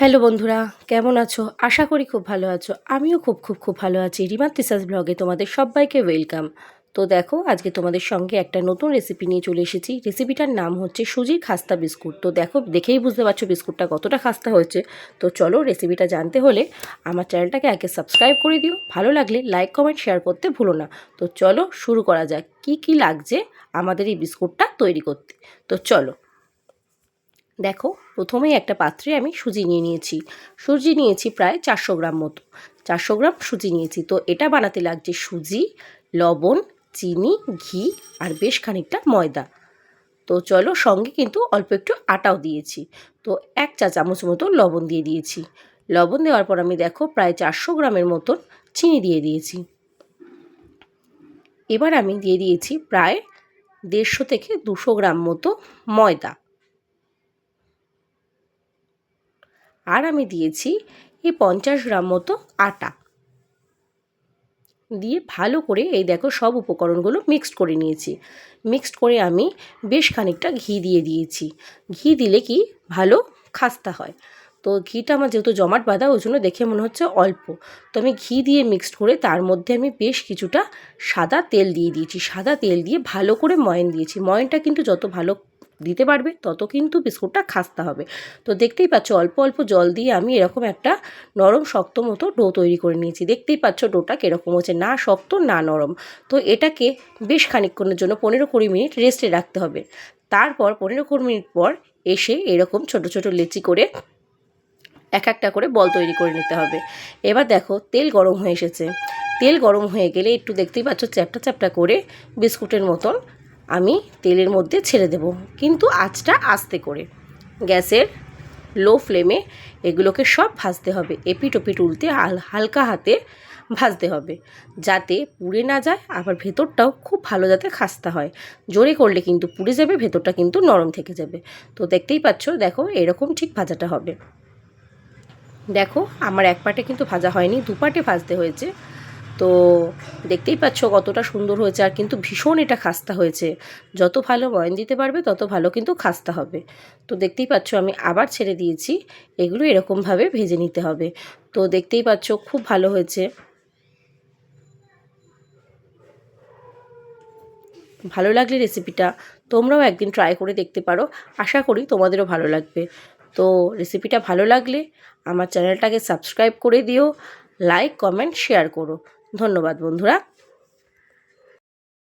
Hello বন্ধুরা, কেমন আছো? আশা করি খুব ভালো আছো। আমিও খুব খুব খুব ভালো আছি। রিমা তিসাস ব্লগে তোমাদের সবাইকে ওয়েলকাম। তো দেখো, আজকে তোমাদের সঙ্গে একটা নতুন রেসিপি নিয়ে চলে এসেছি। রেসিপিটার নাম হচ্ছে সুজির খাস্তা বিস্কুট। তো দেখো, দেখেই বুঝতে পারছ বিস্কুটটা কতটা খাস্তা হয়েছে। তো চলো রেসিপিটা জানতে হলে আমার চ্যানেলটাকে আগে সাবস্ক্রাইব করে দিও। ভালো লাগলে লাইক কমেন্ট শেয়ার করতে ভুলো না। তো চলো শুরু করা যাক। কি কি লাগছে আমাদের এই বিস্কুটটা তৈরি করতে? তো চলো। দেখো, প্রথমেই একটা পাত্রে আমি সুজি নিয়ে নিয়েছি। সুজি নিয়েছি প্রায় চারশো গ্রাম মতো। চারশো গ্রাম সুজি নিয়েছি। তো এটা বানাতে লাগছে সুজি, লবণ, চিনি, ঘি আর বেশ খানিকটা ময়দা। তো চলো সঙ্গে কিন্তু অল্প একটু আটাও দিয়েছি। তো এক চা চামচ মতো লবণ দিয়ে দিয়েছি। লবণ দেওয়ার পর আমি দেখো প্রায় চারশো গ্রামের মতন চিনি দিয়ে দিয়েছি। এবার আমি দিয়ে দিয়েছি প্রায় দেড়শো থেকে দুশো গ্রাম মতো ময়দা। আর আমি দিয়েছি এই পঞ্চাশ গ্রাম মতো আটা। দিয়ে ভালো করে এই দেখো সব উপকরণগুলো মিক্সড করে নিয়েছি। মিক্সড করে আমি বেশ খানিকটা ঘি দিয়ে দিয়েছি। ঘি দিলে কি ভালো খাস্তা হয়। তো ঘিটা আমার যেহেতু জমাট বাঁধা, ওই জন্য দেখে মনে হচ্ছে অল্প। তো আমি ঘি দিয়ে মিক্সড করে তার মধ্যে আমি বেশ কিছুটা সাদা তেল দিয়ে দিয়েছি। সাদা তেল দিয়ে ভালো করে ময়ন দিয়েছি। ময়নটা কিন্তু যত ভালো দিতে পারবে, তত কিন্তু বিস্কুটটা খাস্তা হবে। তো দেখতেই পাচ্ছ, অল্প অল্প জল দিয়ে আমি এরকম একটা নরম, শক্ত মতো ডো তৈরি করে নিয়েছি। দেখতেই পাচ্ছ ডোটা কীরকম হচ্ছে, না শক্ত, না নরম। তো এটাকে বেশ খানিকক্ষণের জন্য পনেরো কুড়ি মিনিট রেস্টে রাখতে হবে। তারপর পনেরো কুড়ি মিনিট পর এসে এরকম ছোট ছোট লেচি করে এক একটা করে বল তৈরি করে নিতে হবে। এবার দেখো, তেল গরম হয়ে এসেছে। তেল গরম হয়ে গেলে একটু দেখতেই পাচ্ছ চ্যাপটা চ্যাপটা করে বিস্কুটের মতন আমি তেলের মধ্যে ছেড়ে দেব। কিন্তু আঁচটা আস্তে করে। গ্যাসের লো ফ্লেমে এগুলোকে সব ভাজতে হবে। এপিট ওপিট উল্টে হালকা হাতে ভাজতে হবে। যাতে পুড়ে না যায়, আবার ভেতরটাও খুব ভালো যাতে খাস্তা হয়। জোরে করলে কিন্তু পুড়ে যাবে, ভেতরটা কিন্তু নরম থেকে যাবে। তো দেখতেই পাচ্ছ, দেখো এরকম ঠিক ভাজাটা হবে। দেখো, আমার এক পাটে কিন্তু ভাজা হয়নি, দু পাটে ভাজতে হয়েছে। তো দেখতেই পাচ্ছ কতটা সুন্দর হয়েছে আর কিন্তু ভীষণ এটা খাস্তা হয়েছে। যত ভালো বয়ন দিতে পারবে, তত ভালো কিন্তু খাস্তা হবে। তো দেখতেই পাচ্ছ আমি আবার ছেড়ে দিয়েছি, এগুলো এরকমভাবে ভেজে নিতে হবে। তো দেখতেই পাচ্ছ খুব ভালো হয়েছে। ভালো লাগলে রেসিপিটা তোমরাও একদিন ট্রাই করে দেখতে পারো। আশা করি তোমাদেরও ভালো লাগবে। তো রেসিপিটা ভালো লাগলে আমার চ্যানেলটাকে সাবস্ক্রাইব করে দিও, লাইক, কমেন্ট, শেয়ার করো। ধন্যবাদ বন্ধুরা।